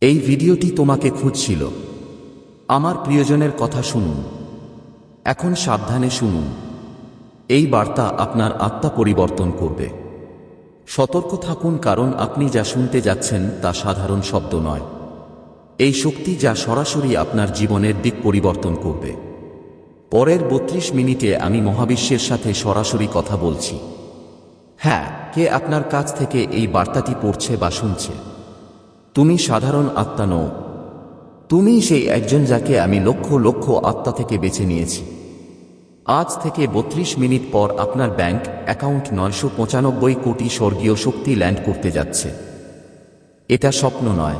এই ভিডিওটি তোমাকে খুঁজছিল। আমার প্রিয়জনের কথা শুনুন। এখন সাবধানে শুনুন। এই বার্তা আপনার আত্মা পরিবর্তন করবে। সতর্ক থাকুন কারণ আপনি যা শুনতে যাচ্ছেন তা সাধারণ শব্দ নয়। এই শক্তি যা সরাসরি আপনার জীবনের দিক পরিবর্তন করবে। পরের বত্রিশ মিনিটে আমি মহাবিশ্বের সাথে সরাসরি কথা বলছি। হ্যাঁ কে আপনার কাছ থেকে এই বার্তাটি পড়ছে বা শুনছে? তুমি সাধারণ আত্মা নও। তুমি সেই একজন যাকে আমি লক্ষ লক্ষ আত্মা থেকে বেছে নিয়েছি। আজ থেকে বত্রিশ মিনিট পর আপনার ব্যাংক অ্যাকাউন্ট নয়শো পঁচানব্বই কোটি স্বর্গীয় শক্তি ল্যান্ড করতে যাচ্ছে। এটা স্বপ্ন নয়।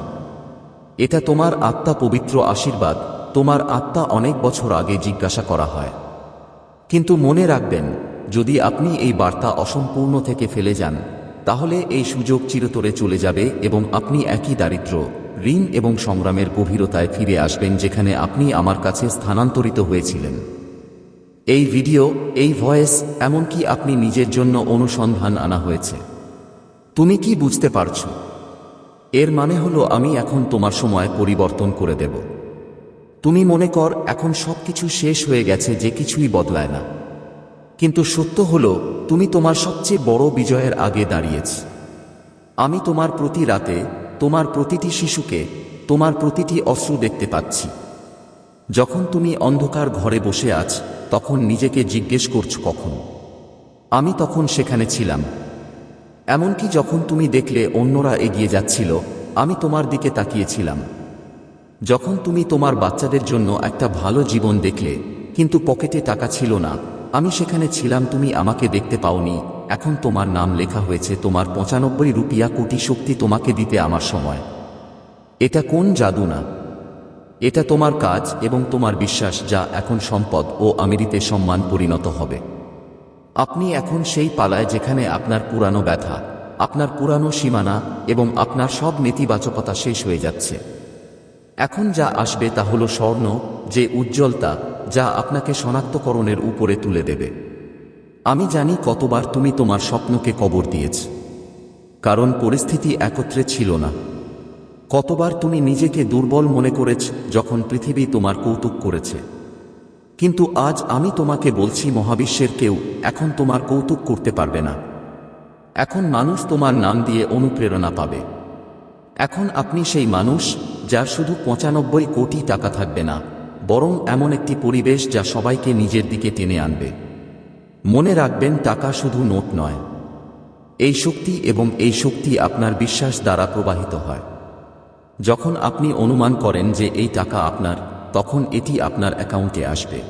এটা তোমার আত্মা পবিত্র আশীর্বাদ, তোমার আত্মা অনেক বছর আগে জিজ্ঞাসা করা হয়। কিন্তু মনে রাখবেন, যদি আপনি এই বার্তা অসম্পূর্ণ থেকে ফেলে যান তাহলে এই সুযোগ চিরতরে চলে যাবে এবং আপনি একই দারিদ্র, ঋণ এবং সংগ্রামের গভীরতায় ফিরে আসবেন যেখানে আপনি আমার কাছে স্থানান্তরিত হয়েছিলেন। এই ভিডিও, এই ভয়েস, এমনকি আপনি নিজের জন্য অনুসন্ধান আনা হয়েছে। তুমি কি বুঝতে পারছ? এর মানে হলো আমি এখন তোমার সময় পরিবর্তন করে দেব। তুমি মনে কর, এখন সবকিছু শেষ হয়ে গেছে, যে কিছুই বদলায় না। কিন্তু সত্য হল, তুমি তোমার সবচেয়ে বড় বিজয়ের আগে দাঁড়িয়েছ। আমি তোমার প্রতি রাতে, তোমার প্রতিটি শিশুকে, তোমার প্রতিটি অশ্রু দেখতে পাচ্ছি। যখন তুমি অন্ধকার ঘরে বসে আছ, তখন নিজেকে জিজ্ঞেস করছ কখন। আমি তখন সেখানে ছিলাম। এমনকি যখন তুমি দেখলে অন্যরা এগিয়ে যাচ্ছিল, আমি তোমার দিকে তাকিয়েছিলাম। যখন তুমি তোমার বাচ্চাদের জন্য একটা ভালো জীবন দেখলে, কিন্তু পকেটে টাকা ছিল না আমি সেখানে ছিলাম, তুমি আমাকে দেখতে পাওনি। এখন তোমার নাম লেখা হয়েছে, তোমার পঁচানব্বই রুপিয়া কোটি শক্তি তোমাকে দিতে আমার সময়। এটা কোন জাদু না? এটা তোমার কাজ এবং তোমার বিশ্বাস, যা এখন সম্পদ ও আমিরিতে সম্মান পরিণত হবে। আপনি এখন সেই পালায় যেখানে আপনার পুরানো ব্যথা, আপনার পুরানো সীমানা এবং আপনার সব নেতিবাচকতা শেষ হয়ে যাচ্ছে। এখন যা আসবে তা হল স্বর্ণ, যে উজ্জ্বলতা, যা আপনাকে শনাক্তকরণের উপরে তুলে দেবে। আমি জানি কতবার তুমি তোমার স্বপ্নকে কবর দিয়েছ, কারণ পরিস্থিতি একত্রে ছিল না। কতবার তুমি নিজেকে দুর্বল মনে করেছ যখন পৃথিবী তোমার কৌতুক করেছে। কিন্তু আজ আমি তোমাকে বলছি, মহাবিশ্বের কেউ এখন তোমার কৌতুক করতে পারবে না। এখন মানুষ তোমার নাম দিয়ে অনুপ্রেরণা পাবে। এখন আপনি সেই মানুষ যার শুধু পঁচানব্বই কোটি টাকা থাকবে না, বরং এমন একটি পরিবেশ যা সবাইকে নিজের দিকে টেনে আনবে। মনে রাখবেন, টাকা শুধু নোট নয়। এই শক্তি এবং এই শক্তি আপনার বিশ্বাস দ্বারা প্রবাহিত হয়। যখন আপনি অনুমান করেন যে এই টাকা আপনার, তখন এটি আপনার অ্যাকাউন্টে আসবে।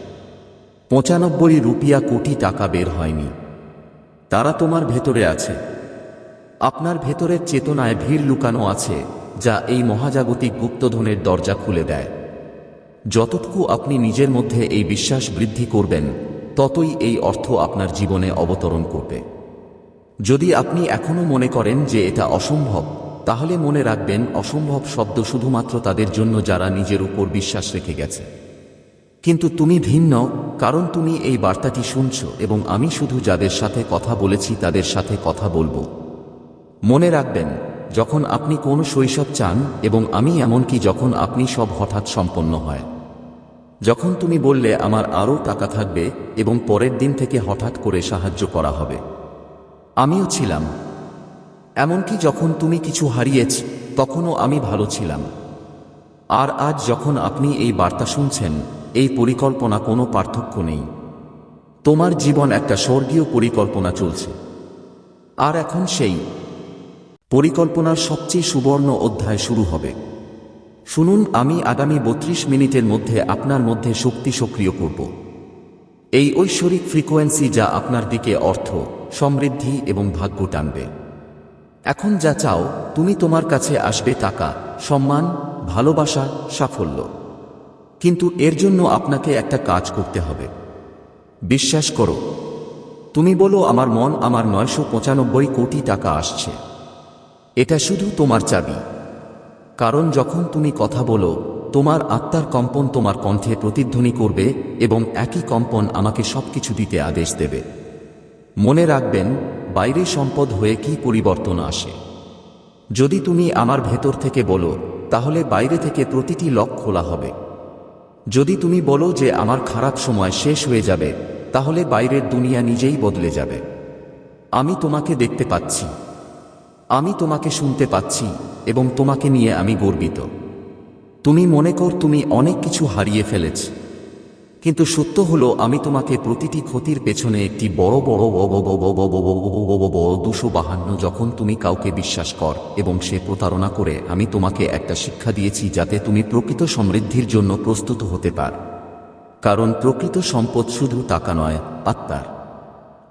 পঁচানব্বই রুপিয়া কোটি টাকা বের হয়নি। তারা তোমার ভেতরে আছে। আপনার ভেতরের চেতনায় ভিড় লুকানো আছে। যা এই মহাজাগতিক গুপ্তধনের দরজা খুলে দেয়। যতটুকু আপনি নিজের মধ্যে এই বিশ্বাস বৃদ্ধি করবেন, ততই এই অর্থ আপনার জীবনে অবতরণ করবে। যদি আপনি এখনও মনে করেন যে এটা অসম্ভব, তাহলে মনে রাখবেন অসম্ভব শব্দ শুধুমাত্র তাদের জন্য যারা নিজের উপর বিশ্বাস রেখে গেছে। কিন্তু তুমি ভিন্ন, কারণ তুমি এই বার্তাটি শুনছ এবং আমি শুধু যাদের সাথে কথা বলেছি তাদের সাথে কথা বলব। মনে রাখবেন যখন আপনি কোন শৈশব চান এবং আমি এমনকি যখন আপনি সব হঠাৎ সম্পন্ন হয়। যখন তুমি বললে, আমার আরও টাকা থাকবে এবং পরের দিন থেকে হঠাৎ করে সাহায্য করা হবে। আমিও ছিলাম। এমনকি যখন তুমি কিছু হারিয়েছ, তখনও আমি ভালো ছিলাম। আর আজ যখন আপনি এই বার্তা শুনছেন, এই পরিকল্পনা কোনো পার্থক্য নেই। তোমার জীবন একটা স্বর্গীয় পরিকল্পনা চলছে। আর এখন সেই পরিকল্পনার সবচেয়ে সুবর্ণ অধ্যায় শুরু হবে। শুনুন, আমি আগামী বত্রিশ মিনিটের মধ্যে আপনার মধ্যে শক্তি সক্রিয় করব। এই ঐশ্বরিক ফ্রিকোয়েন্সি যা আপনার দিকে অর্থ, সমৃদ্ধি এবং ভাগ্য টানবে। এখন যা চাও, তুমি তোমার কাছে আসবে টাকা, সম্মান, ভালোবাসা, সাফল্য। কিন্তু এর জন্য আপনাকে একটা কাজ করতে হবে। বিশ্বাস করো। তুমি বলো, আমার মন আমার নয়শো পঁচানব্বই কোটি টাকা আসছে। এটা শুধু তোমার চাবি। কারণ যখন তুমি কথা বলো, তোমার আত্মার কম্পন তোমার কণ্ঠে প্রতিধ্বনি করবে এবং একই কম্পন আমাকে সবকিছু দিতে আদেশ দেবে। মনে রাখবেন, বাইরে সম্পদ হয়ে কি পরিবর্তন আসে। যদি তুমি আমার ভেতর থেকে বলো, তাহলে বাইরে থেকে প্রতিটি লক খোলা হবে। যদি তুমি বলো যে আমার খারাপ সময় শেষ হয়ে যাবে, তাহলে বাইরের দুনিয়া নিজেই বদলে যাবে। আমি তোমাকে দেখতে পাচ্ছি। আমি তোমাকে শুনতে পাচ্ছি এবং তোমাকে নিয়ে আমি গর্বিত তুমি মনে কর তুমি অনেক কিছু হারিয়ে ফেলেছ কিন্তু সত্য হলো আমি তোমাকে প্রতিটি ক্ষতির পেছনে একটি বড় বড় দুশো বাহান্ন যখন তুমি কাউকে বিশ্বাস কর এবং সে প্রতারণা করে আমি তোমাকে একটা শিক্ষা দিয়েছি যাতে তুমি প্রকৃত সমৃদ্ধির জন্য প্রস্তুত হতে পার কারণ প্রকৃত সম্পদ শুধু টাকা নয় আত্মার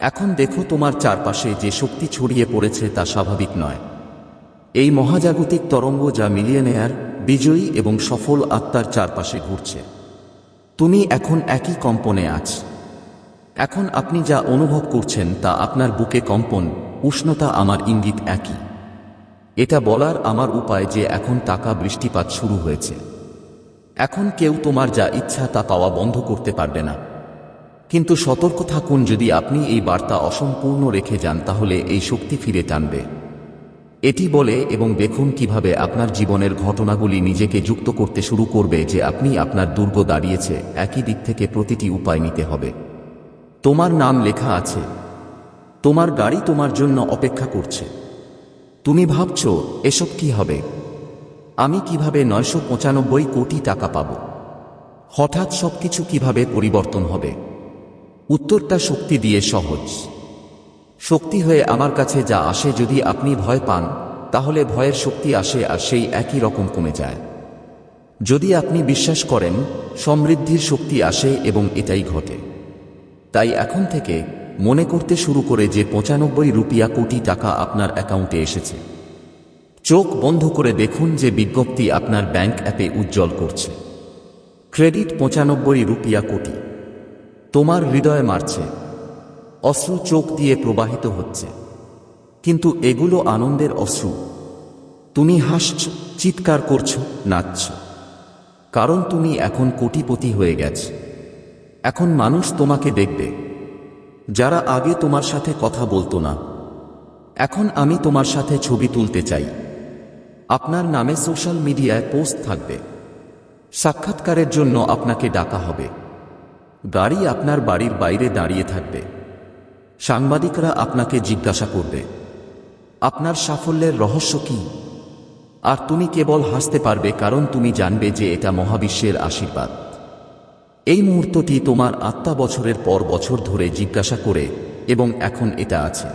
এখন দেখো তোমার চারপাশে যে শক্তি ছড়িয়ে পড়েছে তা স্বাভাবিক নয়। এই মহাজাগতিক তরঙ্গ যা মিলিয়নেয়ার, বিজয়ী এবং সফল আত্মার চারপাশে ঘুরছে। তুমি এখন একই কম্পনে আছ। এখন আপনি যা অনুভব করছেন তা আপনার বুকে কম্পন, উষ্ণতা আমার ইঙ্গিত একই। এটা বলার আমার উপায় যে এখন টাকা বৃষ্টিপাত শুরু হয়েছে। এখন কেউ তোমার যা ইচ্ছা তা পাওয়া বন্ধ করতে পারবে না। কিন্তু সতর্ক থাকুন যদি আপনি এই বার্তা অসম্পূর্ণ রেখে যান, তাহলে এই শক্তি ফিরে টানবে। এটি বলে এবং দেখুন কীভাবে আপনার জীবনের ঘটনাগুলি নিজেকে যুক্ত করতে শুরু করবে যে আপনি আপনার দুর্গ দাঁড়িয়েছে, একই দিক থেকে প্রতিটি উপায় নিতে হবে। তোমার নাম লেখা আছে। তোমার গাড়ি তোমার জন্য অপেক্ষা করছে। তুমি ভাবছ, এসব কি হবে? আমি কীভাবে নয়শো পঁচানব্বই কোটি টাকা পাব? হঠাৎ সবকিছু কীভাবে পরিবর্তন হবে? উত্তরটা শক্তি দিয়ে সহজ। শক্তি হয়ে আমার কাছে যা আসে যদি আপনি ভয় পান, তাহলে ভয়ের শক্তি আসে আর সেই একই রকম কমে যায়। যদি আপনি বিশ্বাস করেন, সমৃদ্ধির শক্তি আসে এবং এটাই ঘটে। তাই এখন থেকে মনে করতে শুরু করে যে পঁচানব্বই রুপিয়া কোটি টাকা আপনার অ্যাকাউন্টে এসেছে। চোখ বন্ধ করে দেখুন যে বিজ্ঞপ্তি আপনার ব্যাংক অ্যাপে উজ্জ্বল করছে। ক্রেডিট পঁচানব্বই রুপিয়া কোটি। তোমার হৃদয় মারছে। অশ্রু চোখ দিয়ে প্রবাহিত হচ্ছে। কিন্তু এগুলো আনন্দের অশ্রু। তুমি হাসছ, চিৎকার করছ, নাচছ। কারণ তুমি এখন কোটিপতি হয়ে গেছ। এখন মানুষ তোমাকে দেখবে। যারা আগে তোমার সাথে কথা বলতো না। এখন আমি তোমার সাথে ছবি তুলতে চাই। আপনার নামে সোশ্যাল মিডিয়ায় পোস্ট থাকবে। সাক্ষাৎকারের জন্য আপনাকে ডাকা হবে। গাড়ি আপনার বাড়ির বাইরে দাঁড়িয়ে থাকবে। সাংবাদিকরা আপনাকে জিজ্ঞাসা করবে, আপনার সাফল্যের রহস্য কি? আর তুমি কেবল হাসতে পারবে কারণ তুমি জানবে যে এটা মহাবিশ্বের আশীর্বাদ। এই মুহূর্তটি তোমার আত্মা বছরের পর বছর ধরে জিজ্ঞাসা করে এবং এখন এটা আছে।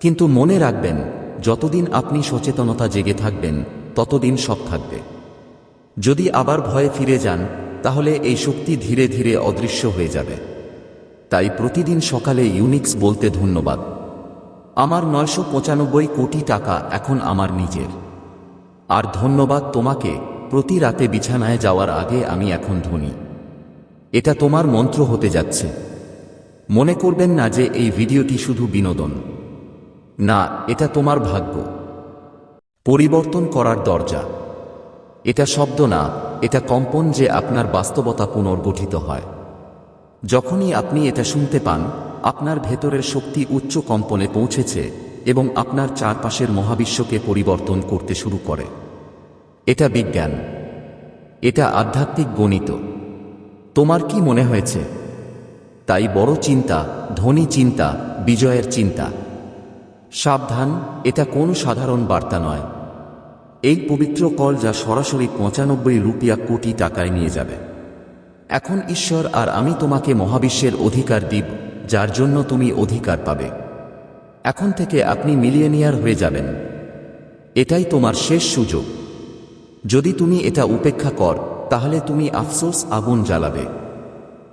কিন্তু মনে রাখবেন, যতদিন আপনি সচেতনতা জেগে থাকবেন, ততদিন সব থাকবে। যদি আবার ভয়ে ফিরে যান তাহলে এই শক্তি ধীরে ধীরে অদৃশ্য হয়ে যাবে। তাই প্রতিদিন সকালে ইউনিক্স বলতে ধন্যবাদ। আমার নয়শো পঁচানব্বই কোটি টাকা এখন আমার নিজের। আর ধন্যবাদ তোমাকে, প্রতি রাতে বিছানায় যাওয়ার আগে আমি এখন ধনী। এটা তোমার মন্ত্র হতে যাচ্ছে। মনে করবেন না যে এই ভিডিওটি শুধু বিনোদন। না, এটা তোমার ভাগ্য। পরিবর্তন করার দরজা। এটা শব্দ না। এটা কম্পন যে আপনার বাস্তবতা পুনর্গঠিত হয়। যখনই আপনি এটা শুনতে পান, আপনার ভেতরের শক্তি উচ্চ কম্পনে পৌঁছেছে এবং আপনার চারপাশের মহাবিশ্বকে পরিবর্তন করতে শুরু করে। এটা বিজ্ঞান। এটা আধ্যাত্মিক গণিত। তোমার কি মনে হয়েছে? তাই বড় চিন্তা, ধনী চিন্তা, বিজয়ের চিন্তা। সাবধান, এটা কোন সাধারণ বার্তা নয়। এই পবিত্র কল যা সরাসরি পঁচানব্বই রুপিয়া কোটি টাকায় নিয়ে যাবে। এখন ঈশ্বর আর আমি তোমাকে মহাবিশ্বের অধিকার দিব, যার জন্য তুমি অধিকার পাবে। এখন থেকে আপনি মিলিয়নিয়ার হয়ে যাবেন। এটাই তোমার শেষ সুযোগ। যদি তুমি এটা উপেক্ষা কর, তাহলে তুমি আফসোস আগুন জ্বালাবে।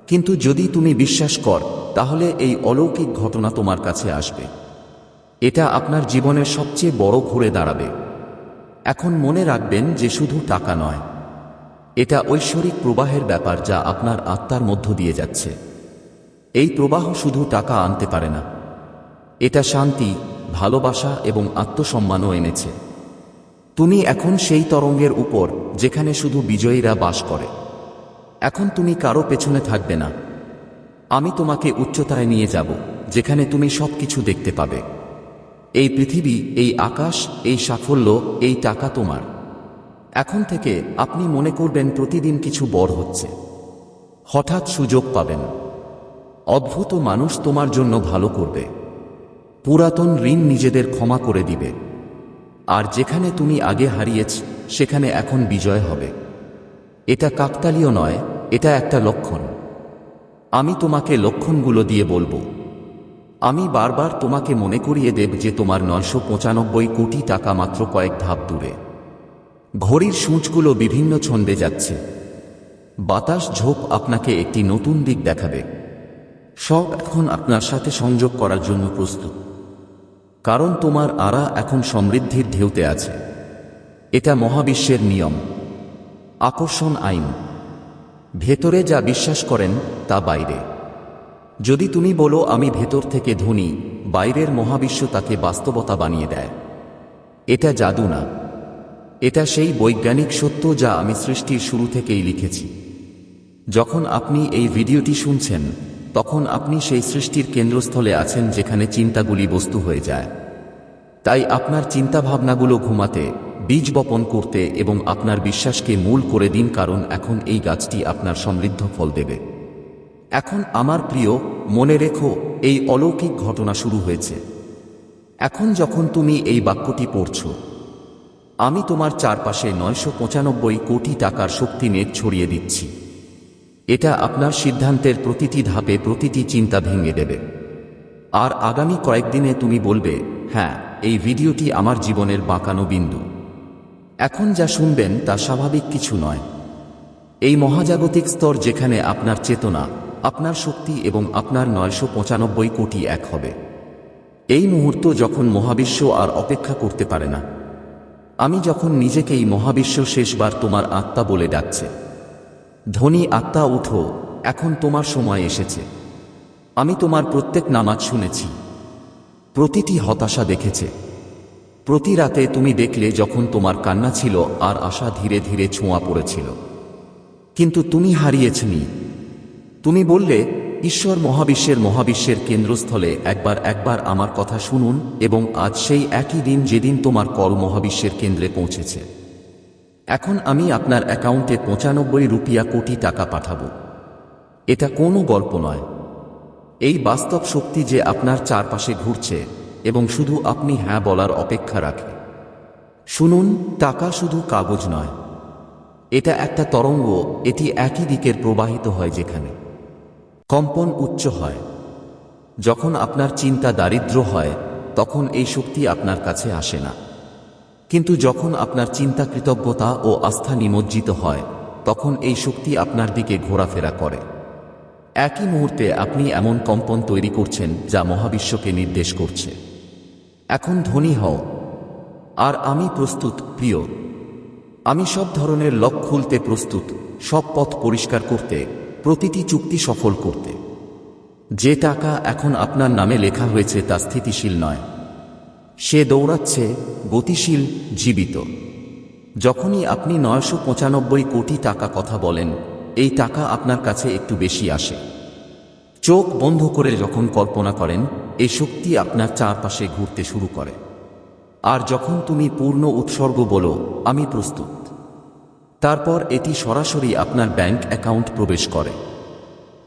কিন্তু যদি তুমি বিশ্বাস কর, তাহলে এই অলৌকিক ঘটনা তোমার কাছে আসবে। এটা আপনার জীবনের সবচেয়ে বড় ঘুরে দাঁড়াবে। এখন মনে রাখবেন যে শুধু টাকা নয়। এটা ঐশ্বরিক প্রবাহের ব্যাপার যা আপনার আত্মার মধ্য দিয়ে যাচ্ছে। এই প্রবাহ শুধু টাকা আনতে পারে না। এটা শান্তি, ভালোবাসা এবং আত্মসম্মানও এনেছে। তুমি এখন সেই তরঙ্গের উপর, যেখানে শুধু বিজয়ীরা বাস করে। এখন তুমি কারও পেছনে থাকবে না। আমি তোমাকে উচ্চতায় নিয়ে যাব, যেখানে তুমি সবকিছু দেখতে পাবে। এই পৃথিবী, এই আকাশ, এই সাফল্য, এই টাকা তোমার। এখন থেকে আপনি মনে করবেন প্রতিদিন কিছু বড় হচ্ছে। হঠাৎ সুযোগ পাবেন। অদ্ভুত মানুষ তোমার জন্য ভালো করবে। পুরাতন ঋণ নিজেদের ক্ষমা করে দিবে। আর যেখানে তুমি আগে হারিয়েছ, সেখানে এখন বিজয় হবে। এটা কাকতালীয় নয়, এটা একটা লক্ষণ। আমি তোমাকে লক্ষণগুলো দিয়ে বলব। আমি বারবার তোমাকে মনে করিয়ে দেব যে তোমার নয়শো পঁচানব্বই কোটি টাকা মাত্র কয়েক ধাপ দূরে। ঘড়ির সূঁচগুলো বিভিন্ন ছন্দে যাচ্ছে। বাতাস ঝোপ আপনাকে একটি নতুন দিক দেখাবে। সব এখন আপনার সাথে সংযোগ করার জন্য প্রস্তুত। কারণ তোমার আরা এখন সমৃদ্ধির ঢেউতে আছে। এটা মহাবিশ্বের নিয়ম। আকর্ষণ আইন। ভেতরে যা বিশ্বাস করেন, তা বাইরে। যদি তুমি বলো, আমি ভেতর থেকে ধনী, বাইরের মহাবিশ্ব তাকে বাস্তবতা বানিয়ে দেয়। এটা জাদু না। এটা সেই বৈজ্ঞানিক সত্য যা আমি সৃষ্টির শুরু থেকেই লিখেছি। যখন আপনি এই ভিডিওটি শুনছেন, তখন আপনি সেই সৃষ্টির কেন্দ্রস্থলে আছেন যেখানে চিন্তাগুলি বস্তু হয়ে যায়। তাই আপনার চিন্তাভাবনাগুলো ঘুমাতে, বীজ বপন করতে এবং আপনার বিশ্বাসকে মূল করে দিন, কারণ এখন এই গাছটি আপনার সমৃদ্ধ ফল দেবে। এখন আমার প্রিয়, মনে রেখো, এই অলৌকিক ঘটনা শুরু হয়েছে। এখন যখন তুমি এই বাক্যটি পড়ছ, আমি তোমার চারপাশে নয়শো পঁচানব্বই কোটি টাকার শক্তি নেট ছড়িয়ে দিচ্ছি। এটা আপনার সিদ্ধান্তের প্রতিটি ধাপে প্রতিটি চিন্তা ভেঙে দেবে। আর আগামী কয়েকদিনে তুমি বলবে হ্যাঁ এই ভিডিওটি আমার জীবনের বাঁকানো বিন্দু। এখন যা শুনবেন তা স্বাভাবিক কিছু নয়। এই মহাজাগতিক স্তর যেখানে আপনার চেতনা আপনার শক্তি এবং আপনার নয়শো পঁচানব্বই কোটি এক হবে। এই মুহূর্ত যখন মহাবিশ্ব আর অপেক্ষা করতে পারে না। আমি যখন নিজেকেই মহাবিশ্ব শেষবার তোমার আত্মা বলে ডাকছে। ধনী আত্মা, উঠো, এখন তোমার সময় এসেছে। আমি তোমার প্রত্যেক নামাজ শুনেছি। প্রতিটি হতাশা দেখেছে। প্রতি রাতে তুমি দেখলে যখন তোমার কান্না ছিল আর আশা ধীরে ধীরে ছোঁয়া পড়েছিল। কিন্তু তুমি হারিয়েছনি তুমি বললে, ঈশ্বর মহাবিশ্বের মহাবিশ্বের কেন্দ্রস্থলে একবার একবার আমার কথা শুনুন এবং আজ সেই একই দিন যেদিন তোমার কল মহাবিশ্বের কেন্দ্রে পৌঁছেছে। এখন আমি আপনার অ্যাকাউন্টে পঁচানব্বই রুপিয়া কোটি টাকা পাঠাব। এটা কোনো গল্প নয়। এই বাস্তব শক্তি যে আপনার চারপাশে ঘুরছে এবং শুধু আপনি হ্যাঁ বলার অপেক্ষা রাখে। শুনুন, টাকা শুধু কাগজ নয়। এটা একটা তরঙ্গ, এটি একই দিকের প্রবাহিত হয় যেখানে। কম্পন উচ্চ হয়। যখন আপনার চিন্তা দারিদ্র হয়, তখন এই শক্তি আপনার কাছে আসে না। কিন্তু যখন আপনার চিন্তা কৃতজ্ঞতা ও আস্থা নিমজ্জিত হয়, তখন এই শক্তি আপনার দিকে ঘোরাফেরা করে। একই মুহূর্তে আপনি এমন কম্পন তৈরি করছেন, যা মহাবিশ্বকে নির্দেশ করছে। এখন ধনী হও। আর আমি প্রস্তুত, প্রিয়। আমি সব ধরনের লক খুলতে প্রস্তুত, সব পথ পরিষ্কার করতে। প্রতিটি চুক্তি সফল করতে। যে টাকা এখন আপনার নামে লেখা হয়েছে তা স্থিতিশীল নয়। সে দৌড়াচ্ছে গতিশীল, জীবিত। যখনই আপনি নয়শো পঁচানব্বই কোটি টাকা কথা বলেন, এই টাকা আপনার কাছে একটু বেশি আসে। চোখ বন্ধ করে যখন কল্পনা করেন এই শক্তি আপনার চারপাশে ঘুরতে শুরু করে। আর যখন তুমি পূর্ণ উৎসর্গ বলো, আমি প্রস্তুত। তারপর এটি সরাসরি আপনার ব্যাংক অ্যাকাউন্ট প্রবেশ করে।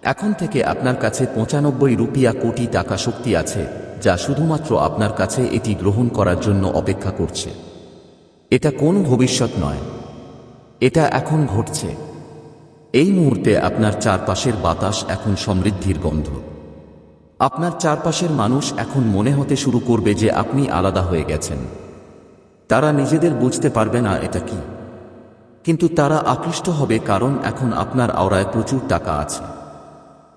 এখন থেকে আপনার কাছে পঁচানব্বই রুপিয়া কোটি টাকা শক্তি আছে, যা শুধুমাত্র আপনার কাছে এটি গ্রহণ করার জন্য অপেক্ষা করছে। এটা কোন ভবিষ্যৎ নয়। এটা এখন ঘটছে। এই মুহূর্তে আপনার চারপাশের বাতাস এখন সমৃদ্ধির গন্ধ। আপনার চারপাশের মানুষ এখন মনে হতে শুরু করবে যে আপনি আলাদা হয়ে গেছেন। তারা নিজেদের বুঝতে পারবে না এটা কি। কিন্তু তারা আকৃষ্ট হবে কারণ এখন আপনার আওরায় প্রচুর টাকা আছে।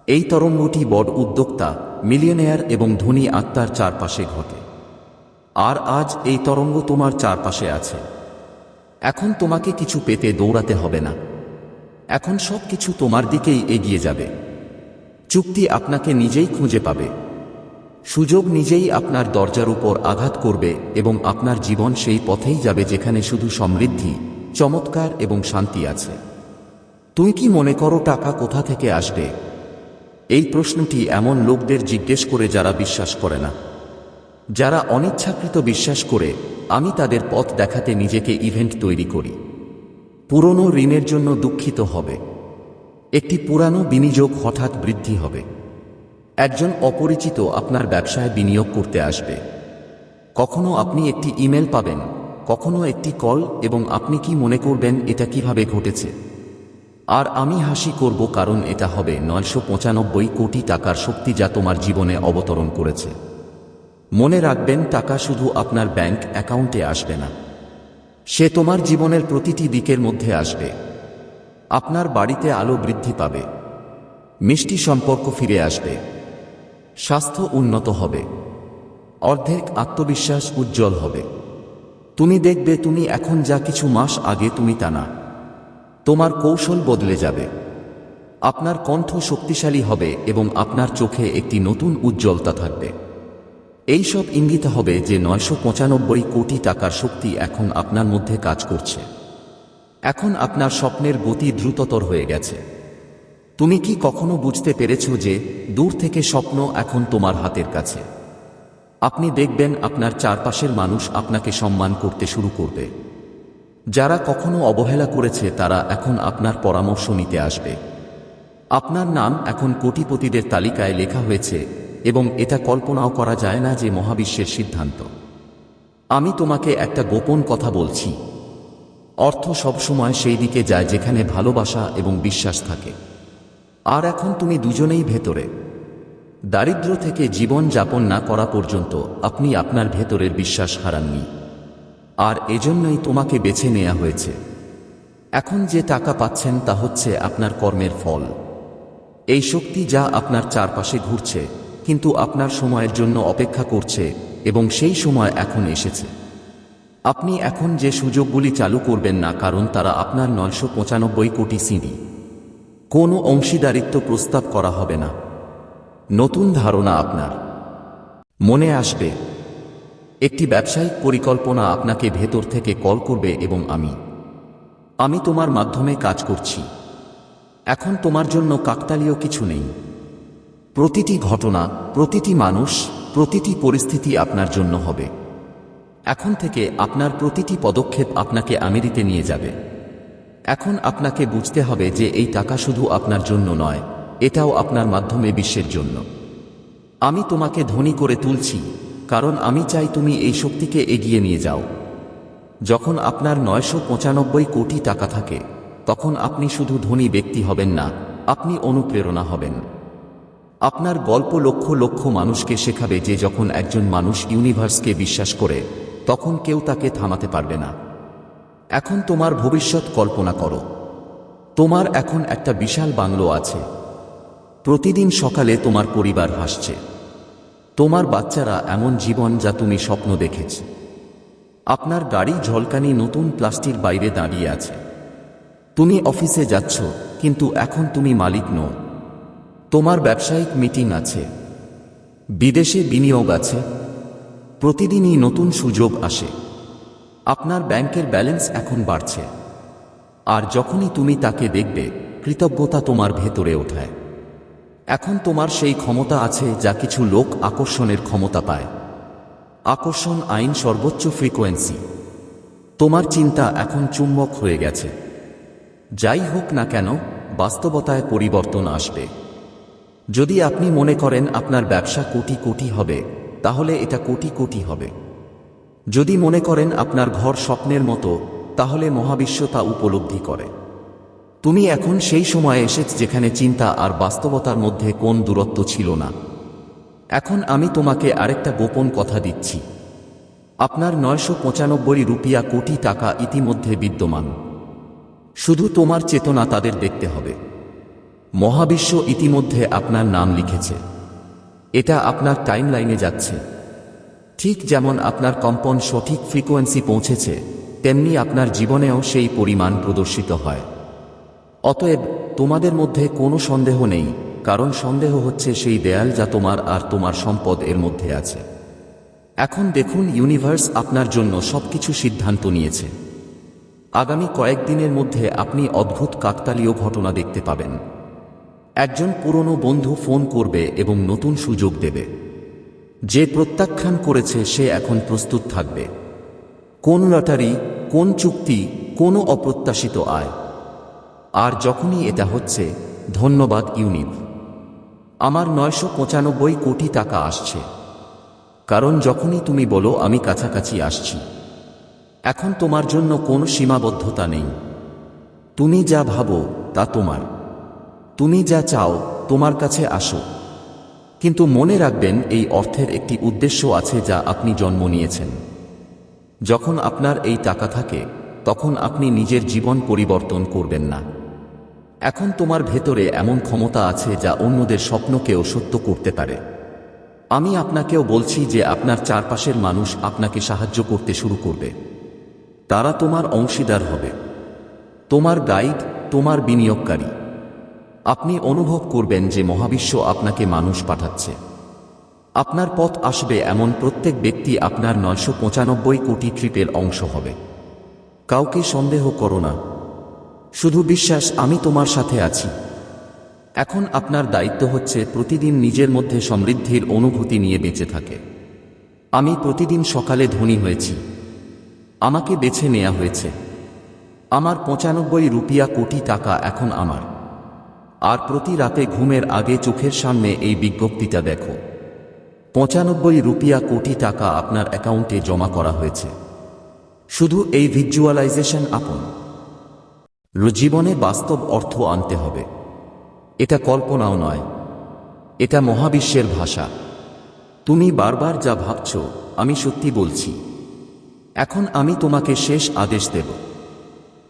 এই তরঙ্গটি বড় উদ্যোক্তা, মিলিয়নেয়ার এবং ধনী আত্মার চারপাশে ঘটে। আর আজ এই তরঙ্গ তোমার চারপাশে আছে। এখন তোমাকে কিছু পেতে দৌড়াতে হবে না। এখন সব কিছু তোমার দিকেই এগিয়ে যাবে। চুক্তি আপনাকে নিজেই খুঁজে পাবে। সুযোগ নিজেই আপনার দরজার উপর আঘাত করবে এবং আপনার জীবন সেই পথেই যাবে যেখানে শুধু সমৃদ্ধি চমৎকার এবং শান্তি আছে। তুমি কি মনে করো টাকা কোথা থেকে আসবে? এই প্রশ্নটি এমন লোকদের জিজ্ঞেস করে যারা বিশ্বাস করে না। যারা অনিচ্ছাকৃত বিশ্বাস করে, আমি তাদের পথ দেখাতে নিজেকে ইভেন্ট তৈরি করি। পুরনো ঋণের জন্য দুঃখিত হবে। একটি পুরানো বিনিয়োগ হঠাৎ বৃদ্ধি হবে। একজন অপরিচিত আপনার ব্যবসায় বিনিয়োগ করতে আসবে। কখনো আপনি একটি ইমেল পাবেন কখনো একটি কল এবং আপনি কি মনে করবেন এটা কীভাবে ঘটেছে? আর আমি হাসি করব কারণ এটা হবে নয়শো পঁচানব্বই কোটি টাকার শক্তি যা তোমার জীবনে অবতরণ করেছে। মনে রাখবেন, টাকা শুধু আপনার ব্যাংক অ্যাকাউন্টে আসবে না। সে তোমার জীবনের প্রতিটি দিকের মধ্যে আসবে। আপনার বাড়িতে আলো বৃদ্ধি পাবে। মিষ্টি সম্পর্ক ফিরে আসবে। স্বাস্থ্য উন্নত হবে। অর্ধেক আত্মবিশ্বাস উজ্জ্বল হবে। তুমি দেখবে তুমি এখন যা কিছু মাস আগে তুমি তা না। তোমার কৌশল বদলে যাবে। আপনার কণ্ঠ শক্তিশালী হবে এবং আপনার চোখে একটি নতুন উজ্জ্বলতা থাকবে। এই সব ইঙ্গিত হবে যে নয়শো পঁচানব্বই কোটি টাকার শক্তি এখন আপনার মধ্যে কাজ করছে। এখন আপনার স্বপ্নের গতি দ্রুততর হয়ে গেছে। তুমি কি কখনো বুঝতে পেরেছ যে দূর থেকে স্বপ্ন এখন তোমার হাতের কাছে? আপনি দেখবেন আপনার চারপাশের মানুষ আপনাকে সম্মান করতে শুরু করবে। যারা কখনো অবহেলা করেছে, তারা এখন আপনার পরামর্শ নিতে আসবে। আপনার নাম এখন কোটিপতিদের তালিকায় লেখা হয়েছে এবং এটা কল্পনাও করা যায় না যে মহাবিশ্বের সিদ্ধান্ত। আমি তোমাকে একটা গোপন কথা বলছি। অর্থ সবসময় সেই দিকে যায় যেখানে ভালোবাসা এবং বিশ্বাস থাকে। আর এখন তুমি দুজনেই ভেতরে। দারিদ্র থেকে জীবন যাপন না করা পর্যন্ত আপনি আপনার ভেতরের বিশ্বাস হারাননি। আর এজন্যই তোমাকে বেছে নেওয়া হয়েছে। এখন যে টাকা পাচ্ছেন তা হচ্ছে আপনার কর্মের ফল। এই শক্তি যা আপনার চারপাশে ঘুরছে, কিন্তু আপনার সময়ের জন্য অপেক্ষা করছে এবং সেই সময় এখন এসেছে। আপনি এখন যে সুযোগগুলি চালু করবেন না কারণ তারা আপনার নয়শো পঁচানব্বই কোটি সিঁড়ি। কোনো অংশীদারিত্ব প্রস্তাব করা হবে না। নতুন ধারণা আপনার। মনে আসবে, একটি ব্যবসায়িক পরিকল্পনা আপনাকে ভেতর থেকে কল করবে এবং আমি। আমি তোমার মাধ্যমে কাজ করছি। এখন তোমার জন্য কাকতালীয় কিছু নেই। প্রতিটি ঘটনা, প্রতিটি মানুষ, প্রতিটি পরিস্থিতি আপনার জন্য হবে। এখন থেকে আপনার প্রতিটি পদক্ষেপ আপনাকে আমেরিতে নিয়ে যাবে। এখন আপনাকে বুঝতে হবে যে এই টাকা শুধু আপনার জন্য নয় এটাও আপনার মাধ্যমে বিশ্বের জন্য। আমি তোমাকে ধনী করে তুলছি, কারণ আমি চাই তুমি এই শক্তিকে এগিয়ে নিয়ে যাও। যখন আপনার নয়শো পঁচানব্বই কোটি টাকা থাকে, তখন আপনি শুধু ধনী ব্যক্তি হবেন না, আপনি অনুপ্রেরণা হবেন। আপনার গল্প লক্ষ লক্ষ মানুষকে শেখাবে যে যখন একজন মানুষ ইউনিভার্সকে বিশ্বাস করে, তখন কেউ তাকে থামাতে পারবে না। এখন তোমার ভবিষ্যৎ কল্পনা করো। তোমার এখন একটা বিশাল বাংলো আছে। প্রতিদিন সকালে তোমার পরিবার হাসছে। তোমার বাচ্চারা এমন জীবন যা তুমি স্বপ্ন দেখেছ। আপনার গাড়ি ঝলকানি নতুন প্লাস্টিক বাইরে দাঁড়িয়ে আছে। তুমি অফিসে যাচ্ছ, কিন্তু এখন তুমি মালিক নও। তোমার ব্যবসায়িক মিটিং আছে। বিদেশে বিনিয়োগ আছে। প্রতিদিনই নতুন সুযোগ আসে। আপনার ব্যাংকের ব্যালেন্স এখন বাড়ছে। আর যখনই তুমি তাকে দেখবে, কৃতজ্ঞতা তোমার ভেতরে ওঠায়। এখন তোমার সেই ক্ষমতা আছে যা কিছু লোক আকর্ষণের ক্ষমতা পায়। আকর্ষণ আইন সর্বোচ্চ ফ্রিকোয়েন্সি। তোমার চিন্তা এখন চুম্বক হয়ে গেছে। যাই হোক না কেন, বাস্তবতায় পরিবর্তন আসবে। যদি আপনি মনে করেন আপনার ব্যবসা কোটি কোটি হবে, তাহলে এটা কোটি কোটি হবে। যদি মনে করেন আপনার ঘর স্বপ্নের মতো, তাহলে মহাবিশ্ব তা উপলব্ধি করে। তুমি এখন সেই সময়ে এসেছ যেখানে চিন্তা আর বাস্তবতার মধ্যে কোন দূরত্ব ছিল না। এখন আমি তোমাকে আরেকটা গোপন কথা দিচ্ছি। আপনার নয়শো পঁচানব্বই রুপিয়া কোটি টাকা ইতিমধ্যে বিদ্যমান। শুধু তোমার চেতনা তাদের দেখতে হবে। মহাবিশ্ব ইতিমধ্যে আপনার নাম লিখেছে। এটা আপনার টাইমলাইনে যাচ্ছে। ঠিক যেমন আপনার কম্পন সঠিক ফ্রিকোয়েন্সি পৌঁছেছে, তেমনি আপনার জীবনেও সেই পরিমাণ প্রদর্শিত হয়। অতএব তোমাদের মধ্যে কোনো সন্দেহ নেই, কারণ সন্দেহ হচ্ছে সেই দেয়াল যা তোমার আর তোমার সম্পদ এর মধ্যে আছে। এখন দেখুন ইউনিভার্স আপনার জন্য সবকিছু সিদ্ধান্ত নিয়েছে। আগামী কয়েকদিনের মধ্যে আপনি অদ্ভুত কাকতালীয় ঘটনা দেখতে পাবেন। একজন পুরনো বন্ধু ফোন করবে এবং নতুন সুযোগ দেবে। যে প্রত্যাখ্যান করেছে সে এখন প্রস্তুত থাকবে। কোন লটারি, কোন চুক্তি, কোনো অপ্রত্যাশিত আয়। আর যখনই এটা হচ্ছে, ধন্যবাদ ইউনিভ। আমার নয়শো পঁচানব্বই কোটি টাকা আসছে। কারণ যখনই তুমি বলো, আমি কাছাকাছি আসছি। এখন তোমার জন্য কোনো সীমাবদ্ধতা নেই। তুমি যা ভাবো, তা তোমার। তুমি যা চাও, তোমার কাছে আসো। কিন্তু মনে রাখবেন, এই অর্থের একটি উদ্দেশ্য আছে যা আপনি জন্ম নিয়েছেন। যখন আপনার এই টাকা থাকে, তখন আপনি নিজের জীবন পরিবর্তন করবেন না। এখন তোমার ভেতরে এমন ক্ষমতা আছে যা অন্যদের স্বপ্নকেও সত্য করতে পারে। আমি আপনাকেও বলছি যে আপনার চারপাশের মানুষ আপনাকে সাহায্য করতে শুরু করবে। তারা তোমার অংশীদার হবে। তোমার গাইড, তোমার বিনিয়োগকারী। আপনি অনুভব করবেন যে মহাবিশ্ব আপনাকে মানুষ পাঠাচ্ছে। আপনার পথ আসবে এমন প্রত্যেক ব্যক্তি আপনার নয়শো পঁচানব্বই কোটি ট্রিপের অংশ হবে। কাউকে সন্দেহ করো না। শুধু বিশ্বাস, আমি তোমার সাথে আছি। এখন আপনার দায়িত্ব হচ্ছে প্রতিদিন নিজের মধ্যে সমৃদ্ধির অনুভূতি নিয়ে বেঁচে থাকে। আমি প্রতিদিন সকালে ধনী হয়েছি। আমাকে বেছে নেওয়া হয়েছে। আমার পঁচানব্বই রুপিয়া কোটি টাকা এখন আমার। আর প্রতি রাতে ঘুমের আগে চোখের সামনে এই বিজ্ঞপ্তিটা দেখো। পঁচানব্বই রুপিয়া কোটি টাকা আপনার অ্যাকাউন্টে জমা করা হয়েছে। শুধু এই ভিজুয়ালাইজেশন আপন। জীবনে বাস্তব অর্থ আনতে হবে। এটা কল্পনাও নয়। এটা মহাবিশ্বের ভাষা। তুমি বারবার যা ভাবছ, আমি সত্যি বলছি। এখন আমি তোমাকে শেষ আদেশ দেব।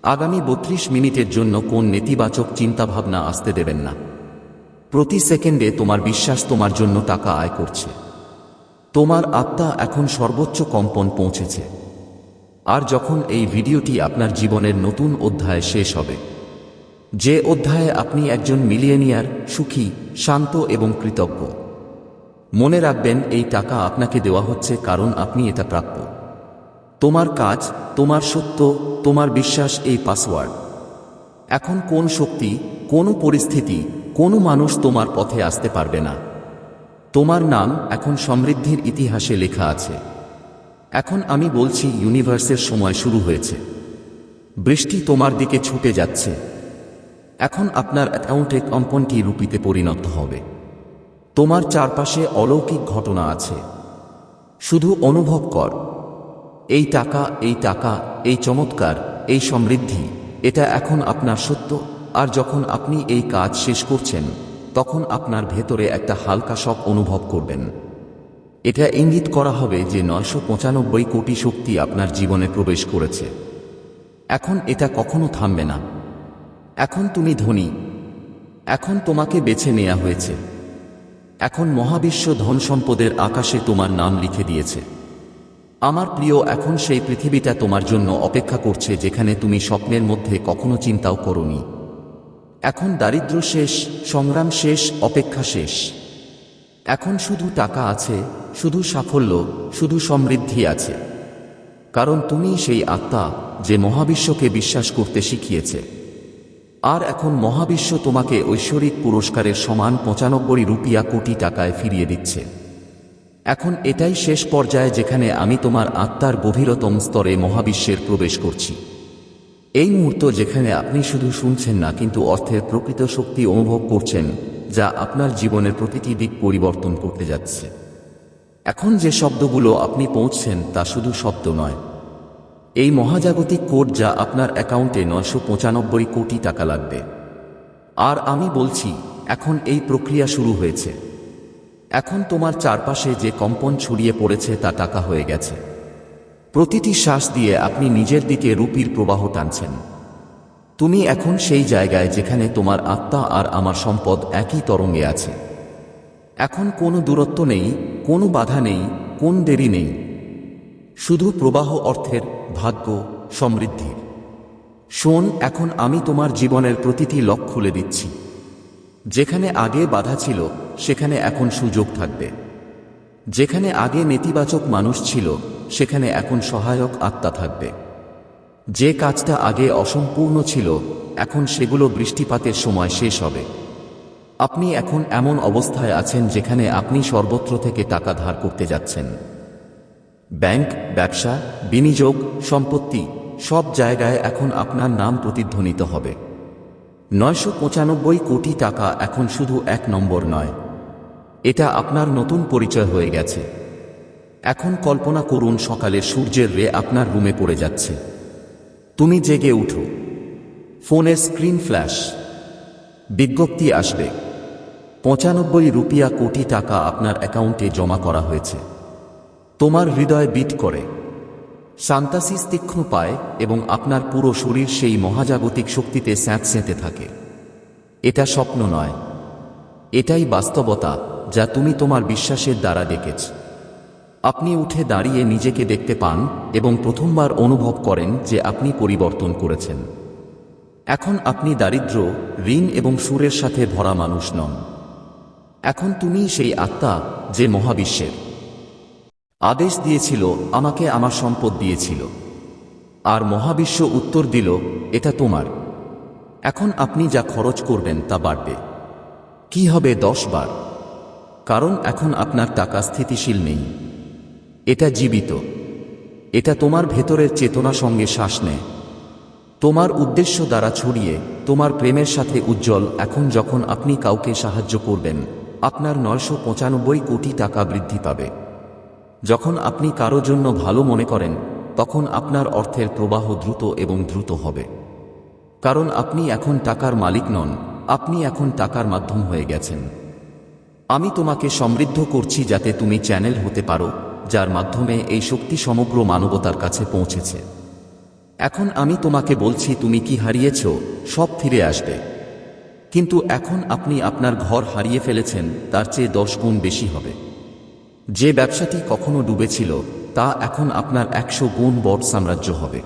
আগামী বত্রিশ মিনিটের জন্য কোন নেতিবাচক চিন্তাভাবনা আসতে দেবেন না। প্রতি সেকেন্ডে তোমার বিশ্বাস তোমার জন্য টাকা আয় করছে। তোমার আত্মা এখন সর্বোচ্চ কম্পন পৌঁছেছে। আর যখন এই ভিডিওটি আপনার জীবনের নতুন অধ্যায় শেষ হবে, যে অধ্যায়ে আপনি একজন মিলিয়নিয়ার, সুখী, শান্ত এবং কৃতজ্ঞ, মনে রাখবেন এই টাকা আপনাকে দেওয়া হচ্ছে কারণ আপনি এটা প্রাপ্য। তোমার কাজ, তোমার সত্য, তোমার বিশ্বাস, এই পাসওয়ার্ড। এখন কোন শক্তি, কোন পরিস্থিতি, কোনো মানুষ তোমার পথে আসতে পারবে না। তোমার নাম এখন সমৃদ্ধির ইতিহাসে লেখা আছে। এখন আমি বলছি, ইউনিভার্সের সময় শুরু হয়েছে। বৃষ্টি তোমার দিকে ছুটে যাচ্ছে। এখন আপনার অ্যাকাউন্টে কম্পনটি রূপিতে পরিণত হবে। তোমার চারপাশে অলৌকিক ঘটনা আছে। শুধু অনুভব কর। এই টাকা এই টাকা, এই চমৎকার, এই সমৃদ্ধি, এটা এখন আপনার সত্য। আর যখন আপনি এই কাজ শেষ করছেন, তখন আপনার ভেতরে একটা হালকা শখ অনুভব করবেন। এটা ইঙ্গিত করা হবে যে নয়শো পঁচানব্বই কোটি শক্তি আপনার জীবনে প্রবেশ করেছে। এখন এটা কখনো থামবে না। এখন তুমি ধনী। এখন তোমাকে বেছে নেওয়া হয়েছে। এখন মহাবিশ্ব ধন সম্পদের আকাশে তোমার নাম লিখে দিয়েছে। আমার প্রিয়, এখন সেই পৃথিবীটা তোমার জন্য অপেক্ষা করছে যেখানে তুমি স্বপ্নের মধ্যে কখনো চিন্তাও করনি। এখন দারিদ্র শেষ, সংগ্রাম শেষ, অপেক্ষা শেষ। এখন শুধু টাকা আছে, শুধু সাফল্য, শুধু সমৃদ্ধি আছে। কারণ তুমি সেই আত্মা যে মহাবিশ্বকে বিশ্বাস করতে শিখিয়েছে। আর এখন মহাবিশ্ব তোমাকে ঐশ্বরিক পুরস্কারের সমান পঁচানব্বই রুপিয়া কোটি টাকায় ফিরিয়ে দিচ্ছে। এখন এটাই শেষ পর্যায়ে যেখানে আমি তোমার আত্মার গভীরতম স্তরে মহাবিশ্বের প্রবেশ করছি। এই মুহূর্ত যেখানে আপনি শুধু শুনছেন না, কিন্তু অর্থের প্রকৃত শক্তি অনুভব করছেন যা আপনার জীবনের প্রতিটি দিক পরিবর্তন করতে যাচ্ছে। এখন যে শব্দগুলো আপনি পৌঁছছেন তা শুধু শব্দ নয়। এই মহাজাগতিক কোড যা আপনার অ্যাকাউন্টে নয়শো পঁচানব্বই কোটি টাকা লাগবে। আর আমি বলছি, এখন এই প্রক্রিয়া শুরু হয়েছে। এখন তোমার চারপাশে যে কম্পন ছড়িয়ে পড়েছে তা টাকা হয়ে গেছে। প্রতিটি শ্বাস দিয়ে আপনি নিজের দিকে রুপির প্রবাহ টানছেন। তুমি এখন সেই জায়গায় যেখানে তোমার আত্মা আর আমার সম্পদ একই তরঙ্গে আছে। এখন কোনো দূরত্ব নেই, কোনো বাধা নেই, কোন দেরি নেই। শুধু প্রবাহ অর্থের ভাগ্য সমৃদ্ধির। শোন, এখন আমি তোমার জীবনের প্রতিটি লক খুলে দিচ্ছি। যেখানে আগে বাধা ছিল, সেখানে এখন সুযোগ থাকবে। যেখানে আগে নেতিবাচক মানুষ ছিল, সেখানে এখন সহায়ক আত্মা থাকবে। যে কাজটা আগে অসম্পূর্ণ ছিল, এখন সেগুলো বৃষ্টিপাতের সময় শেষ হবে। আপনি এখন এমন অবস্থায় আছেন যেখানে আপনি সর্বত্র থেকে টাকা ধার করতে যাচ্ছেন। ব্যাংক, ব্যবসা, বিনিয়োগ, সম্পত্তি, সব জায়গায় এখন আপনার নাম প্রতিধ্বনিত হবে। নয়শো পঁচানব্বই কোটি টাকা এখন শুধু এক নম্বর নয়। এটা আপনার নতুন পরিচয় হয়ে গেছে। এখন কল্পনা করুন সকালে সূর্যের রে আপনার রুমে পড়ে যাচ্ছে। তুমি জেগে উঠো। ফোনের স্ক্রিন ফ্ল্যাশ। বিজ্ঞপ্তি আসবে। পঁচানব্বই রুপিয়া কোটি টাকা আপনার অ্যাকাউন্টে জমা করা হয়েছে। তোমার হৃদয় বিট করে। সান্তাসিস তীক্ষ্ণ পায় এবং আপনার পুরো শরীর সেই মহাজাগতিক শক্তিতে স্যাঁতস্যাঁতে থাকে। এটা স্বপ্ন নয়। এটাই বাস্তবতা যা তুমি তোমার বিশ্বাসের দ্বারা ডেকেছ আপনি উঠে দাঁড়িয়ে নিজেকে দেখতে পান এবং প্রথমবার অনুভব করেন যে আপনি পরিবর্তন করেছেন। এখন আপনি দারিদ্র, ঋণ এবং সুরের সাথে ভরা মানুষ নন। এখন তুমি সেই আত্মা যে মহাবিশ্বের। আদেশ দিয়েছিল, আমাকে আমার সম্পদ দিয়েছিল। আর মহাবিশ্ব উত্তর দিল, এটা তোমার। এখন আপনি যা খরচ করবেন তা বাড়বে। কি হবে দশ বার? কারণ এখন আপনার টাকা স্থিতিশীল নেই। এটা জীবিত। এটা তোমার ভেতরের চেতনা সঙ্গে শ্বাস নেয়। তোমার উদ্দেশ্য দ্বারা ছড়িয়ে তোমার প্রেমের সাথে উজ্জ্বল এখন যখন আপনি কাউকে সাহায্য করবেন, আপনার নয়শো পঁচানব্বই কোটি টাকা বৃদ্ধি পাবে। যখন আপনি কারও জন্য ভালো মনে করেন, তখন আপনার অর্থের প্রবাহ দ্রুত এবং দ্রুত হবে। কারণ আপনি এখন টাকার মালিক নন, আপনি এখন টাকার মাধ্যম হয়ে গেছেন। আমি তোমাকে সমৃদ্ধ করছি যাতে তুমি চ্যানেল হতে পারো। যার মাধ্যমে এই শক্তি সমগ্র মানবতার কাছে পৌঁছেছে। এখন আমি তোমাকে বলছি, তুমি কি হারিয়েছ, সব ফিরে আসবে। কিন্তু এখন আপনি আপনার ঘর হারিয়ে ফেলেছেন, তার চেয়ে দশ গুণ বেশি হবে। যে ব্যবসাটি কখনো ডুবেছিল, তা এখন আপনার একশো গুণ বট সাম্রাজ্য হবে।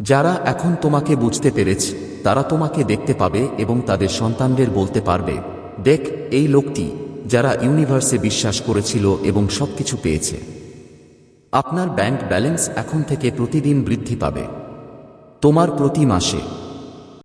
যারা এখন তোমাকে বুঝতে পেরেছে, তারা তোমাকে দেখতে পাবে এবং তাদের সন্তানদের বলতে পারবে, দেখ, এই লোকটি যারা ইউনিভার্সে বিশ্বাস করেছিল এবং সবকিছু পেয়েছে। আপনার ব্যাংক ব্যালেন্স এখন থেকে প্রতিদিন বৃদ্ধি পাবে। তোমার প্রতি মাসে